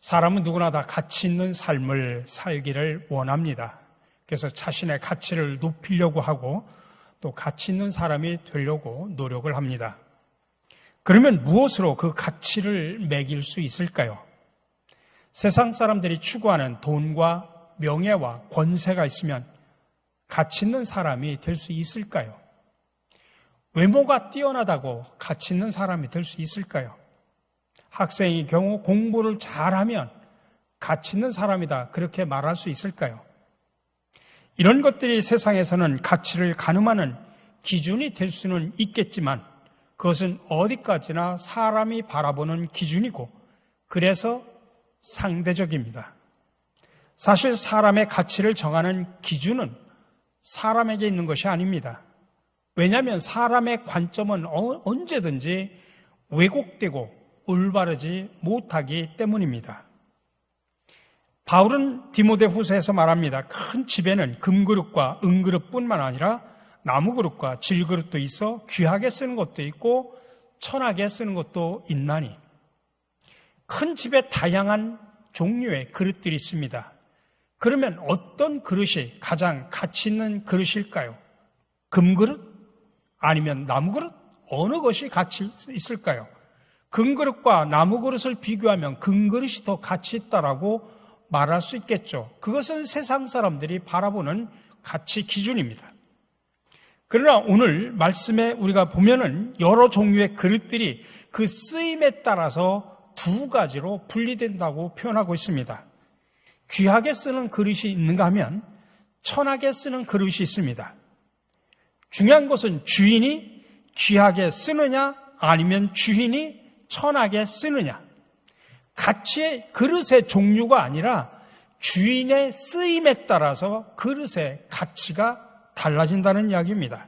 사람은 누구나 다 가치 있는 삶을 살기를 원합니다. 그래서 자신의 가치를 높이려고 하고 또 가치 있는 사람이 되려고 노력을 합니다. 그러면 무엇으로 그 가치를 매길 수 있을까요? 세상 사람들이 추구하는 돈과 명예와 권세가 있으면 가치 있는 사람이 될 수 있을까요? 외모가 뛰어나다고 가치 있는 사람이 될 수 있을까요? 학생의 경우 공부를 잘하면 가치 있는 사람이다. 그렇게 말할 수 있을까요? 이런 것들이 세상에서는 가치를 가늠하는 기준이 될 수는 있겠지만 그것은 어디까지나 사람이 바라보는 기준이고 그래서 상대적입니다. 사실 사람의 가치를 정하는 기준은 사람에게 있는 것이 아닙니다. 왜냐하면 사람의 관점은 어, 언제든지 왜곡되고 올바르지 못하기 때문입니다. 바울은 디모데 후서에서 말합니다. 큰 집에는 금그릇과 은그릇뿐만 아니라 나무그릇과 질그릇도 있어 귀하게 쓰는 것도 있고 천하게 쓰는 것도 있나니 큰 집에 다양한 종류의 그릇들이 있습니다. 그러면 어떤 그릇이 가장 가치 있는 그릇일까요? 금그릇? 아니면 나무그릇? 어느 것이 가치 있을까요? 금그릇과 나무그릇을 비교하면 금그릇이 더 가치 있다라고 말할 수 있겠죠. 그것은 세상 사람들이 바라보는 가치 기준입니다. 그러나 오늘 말씀에 우리가 보면은 여러 종류의 그릇들이 그 쓰임에 따라서 두 가지로 분리된다고 표현하고 있습니다. 귀하게 쓰는 그릇이 있는가 하면 천하게 쓰는 그릇이 있습니다. 중요한 것은 주인이 귀하게 쓰느냐 아니면 주인이 천하게 쓰느냐. 가치의 그릇의 종류가 아니라 주인의 쓰임에 따라서 그릇의 가치가 달라진다는 이야기입니다.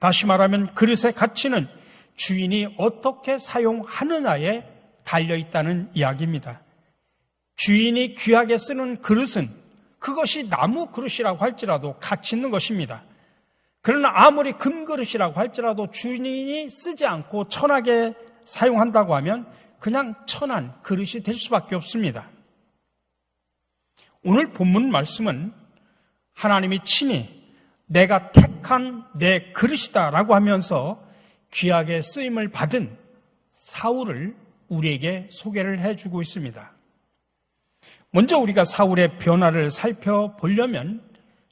다시 말하면 그릇의 가치는 주인이 어떻게 사용하느냐에 달려 있다는 이야기입니다. 주인이 귀하게 쓰는 그릇은 그것이 나무 그릇이라고 할지라도 가치 있는 것입니다. 그러나 아무리 금 그릇이라고 할지라도 주인이 쓰지 않고 천하게 사용한다고 하면 그냥 천한 그릇이 될 수밖에 없습니다. 오늘 본문 말씀은 하나님이 친히 내가 택한 내 그릇이다라고 하면서 귀하게 쓰임을 받은 사울을 우리에게 소개를 해주고 있습니다. 먼저 우리가 사울의 변화를 살펴보려면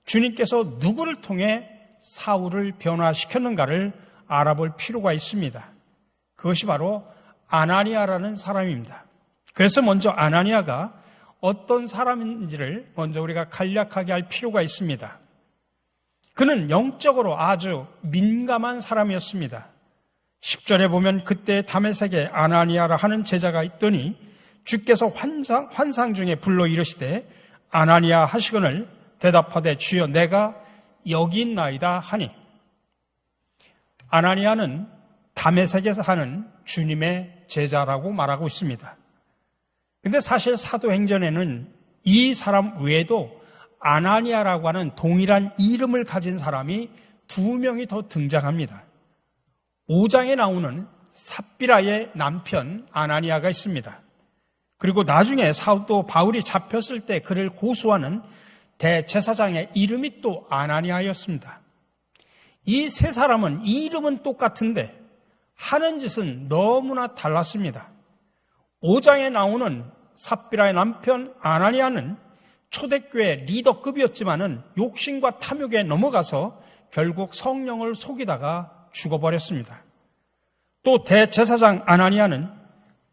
주님께서 누구를 통해 사울을 변화시켰는가를 알아볼 필요가 있습니다. 그것이 바로 아나니아라는 사람입니다. 그래서 먼저 아나니아가 어떤 사람인지를 먼저 우리가 간략하게 할 필요가 있습니다. 그는 영적으로 아주 민감한 사람이었습니다. 10절에 보면 그때 담에색에 아나니아라 하는 제자가 있더니 주께서 환상, 환상 중에 불러 이르시되 아나니아 하시거늘 대답하되 주여 내가 여기 있나이다 하니 아나니아는 담에색에서 하는 주님의 제자라고 말하고 있습니다. 근데 사실 사도행전에는 이 사람 외에도 아나니아라고 하는 동일한 이름을 가진 사람이 두 명이 더 등장합니다. 5장에 나오는 삽비라의 남편 아나니아가 있습니다. 그리고 나중에 사도 바울이 잡혔을 때 그를 고소하는 대제사장의 이름이 또 아나니아였습니다. 이 세 사람은 이름은 똑같은데 하는 짓은 너무나 달랐습니다. 5장에 나오는 삽비라의 남편 아나니아는 초대교회 리더급이었지만은 욕심과 탐욕에 넘어가서 결국 성령을 속이다가 죽어버렸습니다. 또 대제사장 아나니아는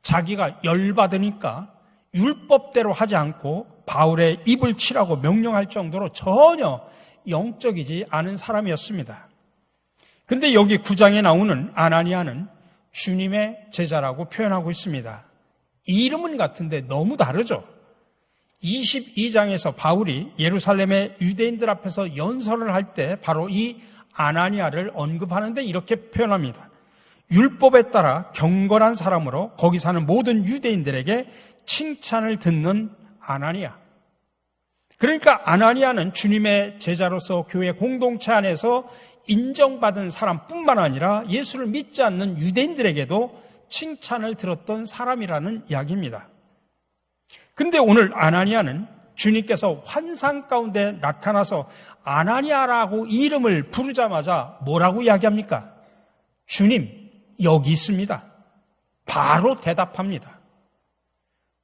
자기가 열받으니까 율법대로 하지 않고 바울의 입을 치라고 명령할 정도로 전혀 영적이지 않은 사람이었습니다. 근데 여기 구장에 나오는 아나니아는 주님의 제자라고 표현하고 있습니다. 이름은 같은데 너무 다르죠? 22장에서 바울이 예루살렘의 유대인들 앞에서 연설을 할 때 바로 이 아나니아를 언급하는데 이렇게 표현합니다. 율법에 따라 경건한 사람으로 거기 사는 모든 유대인들에게 칭찬을 듣는 아나니아. 그러니까 아나니아는 주님의 제자로서 교회 공동체 안에서 인정받은 사람뿐만 아니라 예수를 믿지 않는 유대인들에게도 칭찬을 들었던 사람이라는 이야기입니다. 근데 오늘 아나니아는 주님께서 환상 가운데 나타나서 아나니아라고 이름을 부르자마자 뭐라고 이야기합니까? 주님, 여기 있습니다. 바로 대답합니다.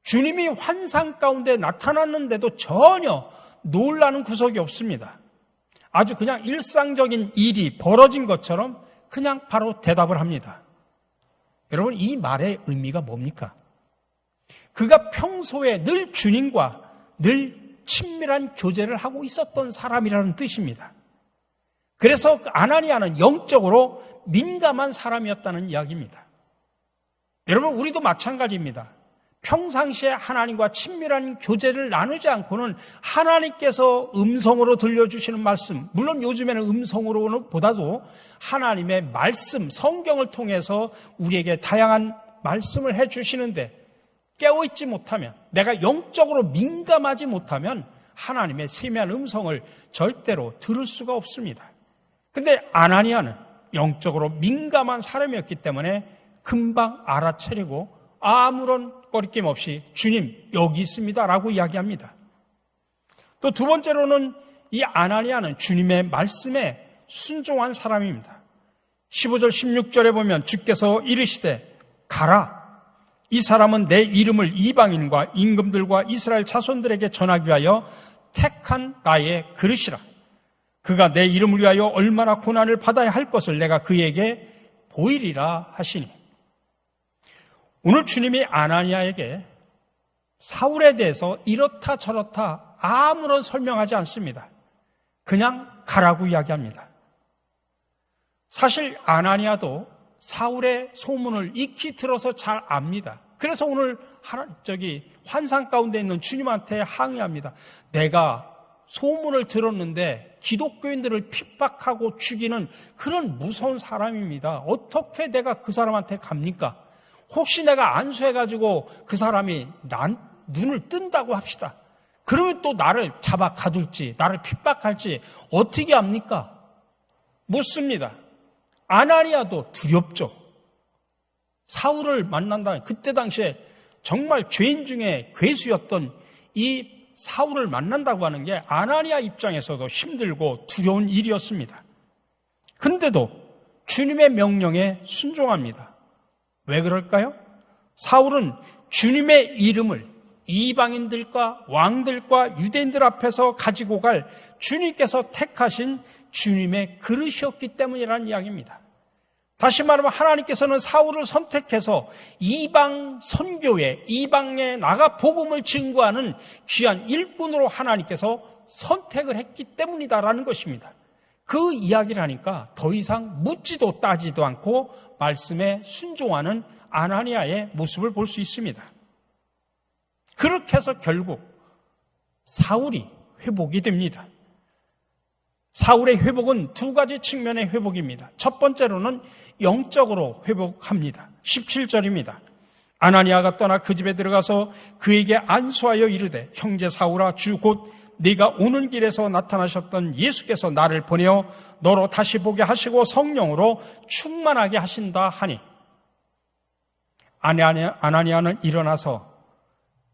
주님이 환상 가운데 나타났는데도 전혀 놀라는 구석이 없습니다. 아주 그냥 일상적인 일이 벌어진 것처럼 그냥 바로 대답을 합니다. 여러분, 이 말의 의미가 뭡니까? 그가 평소에 늘 주님과 늘 친밀한 교제를 하고 있었던 사람이라는 뜻입니다. 그래서 아나니아는 영적으로 민감한 사람이었다는 이야기입니다. 여러분, 우리도 마찬가지입니다. 평상시에 하나님과 친밀한 교제를 나누지 않고는 하나님께서 음성으로 들려주시는 말씀, 물론 요즘에는 음성으로는 보다도 하나님의 말씀, 성경을 통해서 우리에게 다양한 말씀을 해주시는데 깨어있지 못하면, 내가 영적으로 민감하지 못하면 하나님의 세미한 음성을 절대로 들을 수가 없습니다. 근데 아나니아는 영적으로 민감한 사람이었기 때문에 금방 알아차리고 아무런 꺼리낌 없이 주님 여기 있습니다라고 이야기합니다. 또 두 번째로는 이 아나니아는 주님의 말씀에 순종한 사람입니다. 15절 16절에 보면 주께서 이르시되 가라 이 사람은 내 이름을 이방인과 임금들과 이스라엘 자손들에게 전하기 위하여 택한 나의 그릇이라. 그가 내 이름을 위하여 얼마나 고난을 받아야 할 것을 내가 그에게 보이리라 하시니. 오늘 주님이 아나니아에게 사울에 대해서 이렇다 저렇다 아무런 설명하지 않습니다. 그냥 가라고 이야기합니다. 사실 아나니아도 사울의 소문을 익히 들어서 잘 압니다. 그래서 오늘 저기 환상 가운데 있는 주님한테 항의합니다. 내가 소문을 들었는데 기독교인들을 핍박하고 죽이는 그런 무서운 사람입니다. 어떻게 내가 그 사람한테 갑니까? 혹시 내가 안수해가지고 그 사람이 난 눈을 뜬다고 합시다. 그러면 또 나를 잡아 가둘지, 나를 핍박할지 어떻게 합니까? 묻습니다. 아나니아도 두렵죠. 사울을 만난다. 그때 당시에 정말 죄인 중에 괴수였던 이 사울을 만난다고 하는 게 아나니아 입장에서도 힘들고 두려운 일이었습니다. 근데도 주님의 명령에 순종합니다. 왜 그럴까요? 사울은 주님의 이름을 이방인들과 왕들과 유대인들 앞에서 가지고 갈 주님께서 택하신 주님의 그릇이었기 때문이라는 이야기입니다. 다시 말하면 하나님께서는 사울을 선택해서 이방 선교에 이방에 나가 복음을 증거하는 귀한 일꾼으로 하나님께서 선택을 했기 때문이다라는 것입니다. 그 이야기를 하니까 더 이상 묻지도 따지도 않고 말씀에 순종하는 아나니아의 모습을 볼 수 있습니다. 그렇게 해서 결국 사울이 회복이 됩니다. 사울의 회복은 두 가지 측면의 회복입니다. 첫 번째로는 영적으로 회복합니다. 17절입니다. 아나니아가 떠나 그 집에 들어가서 그에게 안수하여 이르되 형제 사울아 주 곧 네가 오는 길에서 나타나셨던 예수께서 나를 보내어 너로 다시 보게 하시고 성령으로 충만하게 하신다 하니 아나니아는 일어나서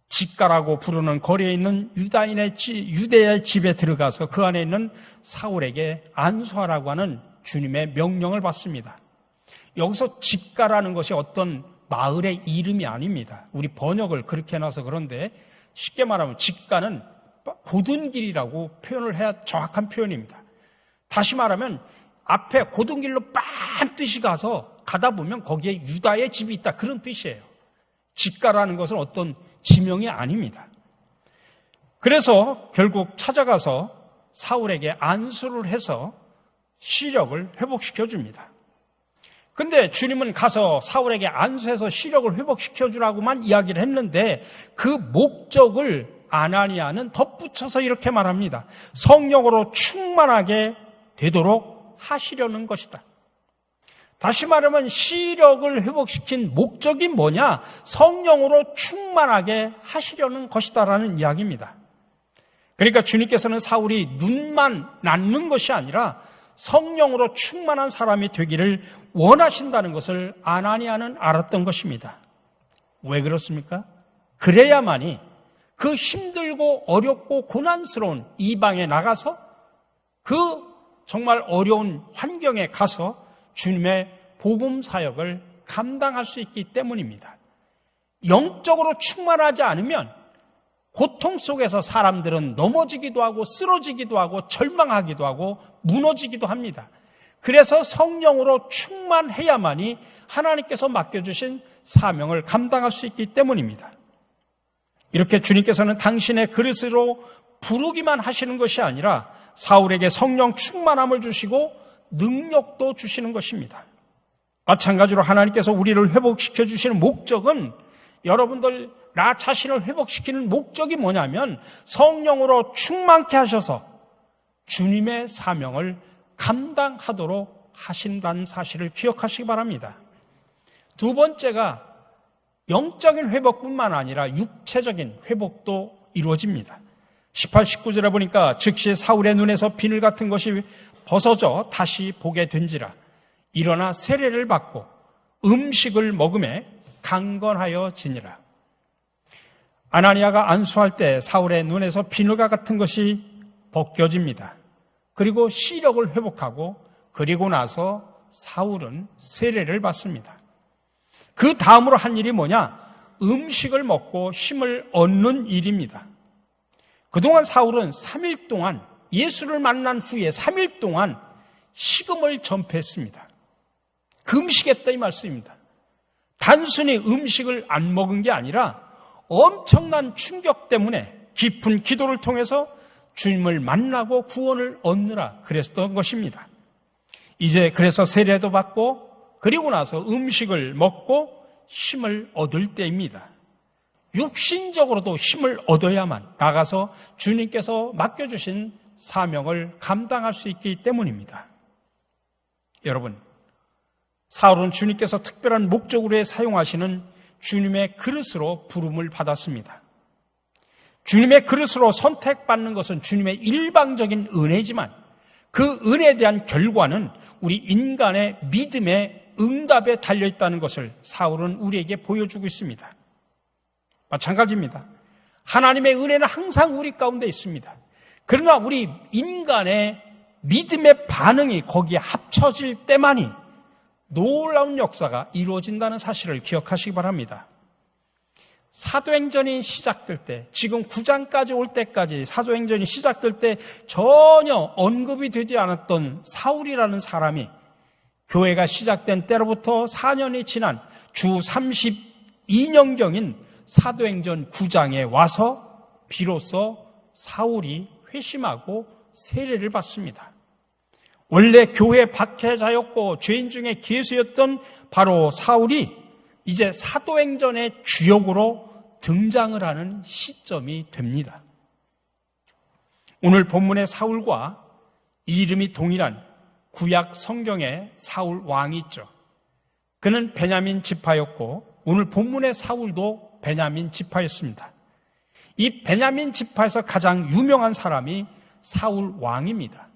집가라고 부르는 거리에 있는 유다인의 유대의 집에 들어가서 그 안에 있는 사울에게 안수하라고 하는 주님의 명령을 받습니다. 여기서 집가라는 것이 어떤 마을의 이름이 아닙니다. 우리 번역을 그렇게 해놔서 그런데 쉽게 말하면 집가는 고든 길이라고 표현을 해야 정확한 표현입니다. 다시 말하면 앞에 고든 길로 반뜻이 가서 가다 보면 거기에 유다의 집이 있다 그런 뜻이에요. 집가라는 것은 어떤 지명이 아닙니다. 그래서 결국 찾아가서 사울에게 안수를 해서 시력을 회복시켜 줍니다. 근데 주님은 가서 사울에게 안수해서 시력을 회복시켜 주라고만 이야기를 했는데 그 목적을 아나니아는 덧붙여서 이렇게 말합니다. 성령으로 충만하게 되도록 하시려는 것이다. 다시 말하면 시력을 회복시킨 목적이 뭐냐? 성령으로 충만하게 하시려는 것이다라는 이야기입니다. 그러니까 주님께서는 사울이 눈만 낳는 것이 아니라 성령으로 충만한 사람이 되기를 원하신다는 것을 아나니아는 알았던 것입니다. 왜 그렇습니까? 그래야만이 그 힘들고 어렵고 고난스러운 이방에 나가서 그 정말 어려운 환경에 가서 주님의 복음 사역을 감당할 수 있기 때문입니다. 영적으로 충만하지 않으면 고통 속에서 사람들은 넘어지기도 하고 쓰러지기도 하고 절망하기도 하고 무너지기도 합니다. 그래서 성령으로 충만해야만이 하나님께서 맡겨주신 사명을 감당할 수 있기 때문입니다. 이렇게 주님께서는 당신의 그릇으로 부르기만 하시는 것이 아니라 사울에게 성령 충만함을 주시고 능력도 주시는 것입니다. 마찬가지로 하나님께서 우리를 회복시켜 주시는 목적은 여러분들 나 자신을 회복시키는 목적이 뭐냐면 성령으로 충만케 하셔서 주님의 사명을 감당하도록 하신다는 사실을 기억하시기 바랍니다. 두 번째가 영적인 회복뿐만 아니라 육체적인 회복도 이루어집니다. 18, 19절에 보니까 즉시 사울의 눈에서 비늘 같은 것이 벗어져 다시 보게 된지라 일어나 세례를 받고 음식을 먹음에 강건하여 지니라. 아나니아가 안수할 때 사울의 눈에서 비늘과 같은 것이 벗겨집니다. 그리고 시력을 회복하고 그리고 나서 사울은 세례를 받습니다. 그 다음으로 한 일이 뭐냐? 음식을 먹고 힘을 얻는 일입니다. 그동안 사울은 3일 동안 예수를 만난 후에 3일 동안 식음을 전폐했습니다. 금식했다 이 말씀입니다. 단순히 음식을 안 먹은 게 아니라 엄청난 충격 때문에 깊은 기도를 통해서 주님을 만나고 구원을 얻느라 그랬던 것입니다. 이제 그래서 세례도 받고 그리고 나서 음식을 먹고 힘을 얻을 때입니다. 육신적으로도 힘을 얻어야만 나가서 주님께서 맡겨주신 사명을 감당할 수 있기 때문입니다. 여러분, 사울은 주님께서 특별한 목적으로 사용하시는 주님의 그릇으로 부름을 받았습니다. 주님의 그릇으로 선택받는 것은 주님의 일방적인 은혜지만 그 은혜에 대한 결과는 우리 인간의 믿음의 응답에 달려 있다는 것을 사울은 우리에게 보여주고 있습니다. 마찬가지입니다. 하나님의 은혜는 항상 우리 가운데 있습니다. 그러나 우리 인간의 믿음의 반응이 거기에 합쳐질 때만이 놀라운 역사가 이루어진다는 사실을 기억하시기 바랍니다. 사도행전이 시작될 때, 지금 9장까지 올 때까지 사도행전이 시작될 때 전혀 언급이 되지 않았던 사울이라는 사람이 교회가 시작된 때로부터 4년이 지난 주 32년경인 사도행전 9장에 와서 비로소 사울이 회심하고 세례를 받습니다. 원래 교회 박해자였고 죄인 중에 기수였던 바로 사울이 이제 사도행전의 주역으로 등장을 하는 시점이 됩니다. 오늘 본문의 사울과 이름이 동일한 구약 성경의 사울 왕이 있죠. 그는 베냐민 지파였고 오늘 본문의 사울도 베냐민 지파였습니다. 이 베냐민 지파에서 가장 유명한 사람이 사울 왕입니다.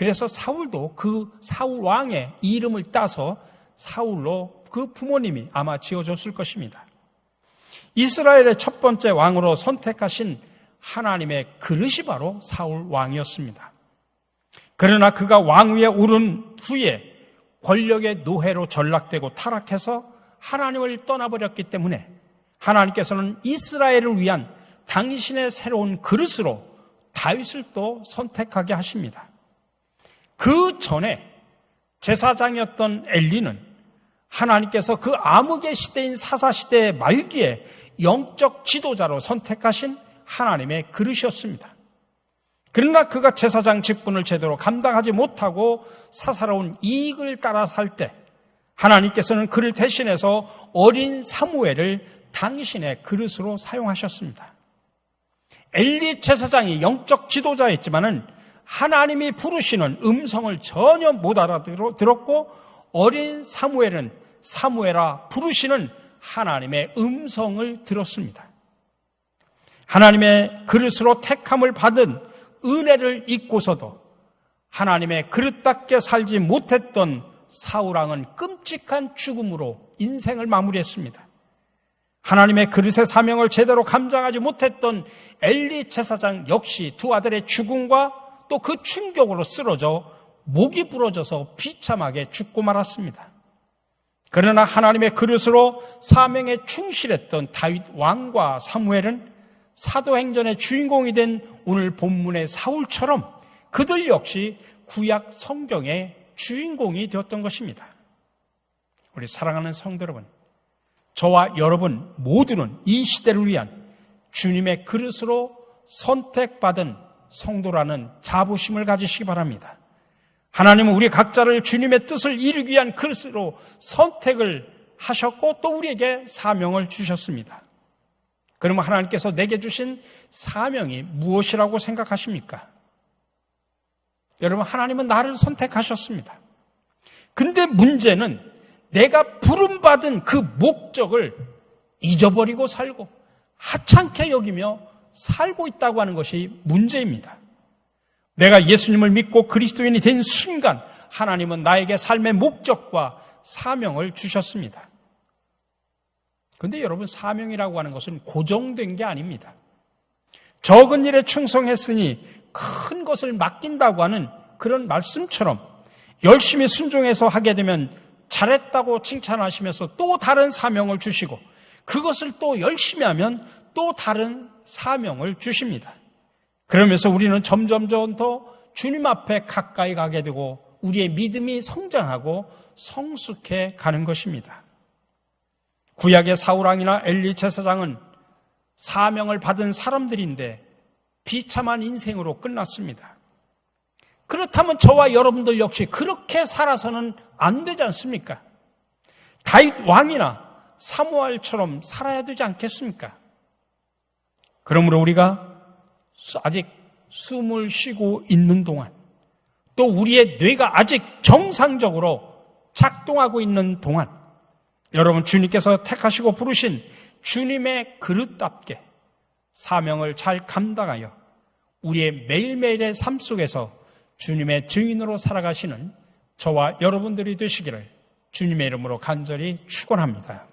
그래서 사울도 그 사울 왕의 이름을 따서 사울로 그 부모님이 아마 지어줬을 것입니다. 이스라엘의 첫 번째 왕으로 선택하신 하나님의 그릇이 바로 사울 왕이었습니다. 그러나 그가 왕위에 오른 후에 권력의 노예로 전락되고 타락해서 하나님을 떠나버렸기 때문에 하나님께서는 이스라엘을 위한 당신의 새로운 그릇으로 다윗을 또 선택하게 하십니다. 그 전에 제사장이었던 엘리는 하나님께서 그 암흑의 시대인 사사 시대의 말기에 영적 지도자로 선택하신 하나님의 그릇이었습니다. 그러나 그가 제사장 직분을 제대로 감당하지 못하고 사사로운 이익을 따라 살 때 하나님께서는 그를 대신해서 어린 사무엘을 당신의 그릇으로 사용하셨습니다. 엘리 제사장이 영적 지도자였지만은 하나님이 부르시는 음성을 전혀 못 알아들었고 어린 사무엘은 사무엘아 부르시는 하나님의 음성을 들었습니다. 하나님의 그릇으로 택함을 받은 은혜를 잊고서도 하나님의 그릇답게 살지 못했던 사우랑은 끔찍한 죽음으로 인생을 마무리했습니다. 하나님의 그릇의 사명을 제대로 감당하지 못했던 엘리 제사장 역시 두 아들의 죽음과 또 그 충격으로 쓰러져 목이 부러져서 비참하게 죽고 말았습니다. 그러나 하나님의 그릇으로 사명에 충실했던 다윗 왕과 사무엘은 사도행전의 주인공이 된 오늘 본문의 사울처럼 그들 역시 구약 성경의 주인공이 되었던 것입니다. 우리 사랑하는 성도 여러분, 저와 여러분 모두는 이 시대를 위한 주님의 그릇으로 선택받은 성도라는 자부심을 가지시기 바랍니다. 하나님은 우리 각자를 주님의 뜻을 이루기 위한 그릇으로 선택을 하셨고 또 우리에게 사명을 주셨습니다. 그러면 하나님께서 내게 주신 사명이 무엇이라고 생각하십니까? 여러분, 하나님은 나를 선택하셨습니다. 근데 문제는 내가 부름받은 그 목적을 잊어버리고 살고 하찮게 여기며 살고 있다고 하는 것이 문제입니다. 내가 예수님을 믿고 그리스도인이 된 순간 하나님은 나에게 삶의 목적과 사명을 주셨습니다. 근데 여러분 사명이라고 하는 것은 고정된 게 아닙니다. 적은 일에 충성했으니 큰 것을 맡긴다고 하는 그런 말씀처럼 열심히 순종해서 하게 되면 잘했다고 칭찬하시면서 또 다른 사명을 주시고 그것을 또 열심히 하면 또 다른 사명을 주십니다. 그러면서 우리는 점점점 더 주님 앞에 가까이 가게 되고 우리의 믿음이 성장하고 성숙해 가는 것입니다. 구약의 사우랑이나 엘리 제사장은 사명을 받은 사람들인데 비참한 인생으로 끝났습니다. 그렇다면 저와 여러분들 역시 그렇게 살아서는 안 되지 않습니까? 다윗 왕이나 사무엘처럼 살아야 되지 않겠습니까? 그러므로 우리가 아직 숨을 쉬고 있는 동안 또 우리의 뇌가 아직 정상적으로 작동하고 있는 동안 여러분 주님께서 택하시고 부르신 주님의 그릇답게 사명을 잘 감당하여 우리의 매일매일의 삶 속에서 주님의 증인으로 살아가시는 저와 여러분들이 되시기를 주님의 이름으로 간절히 축원합니다.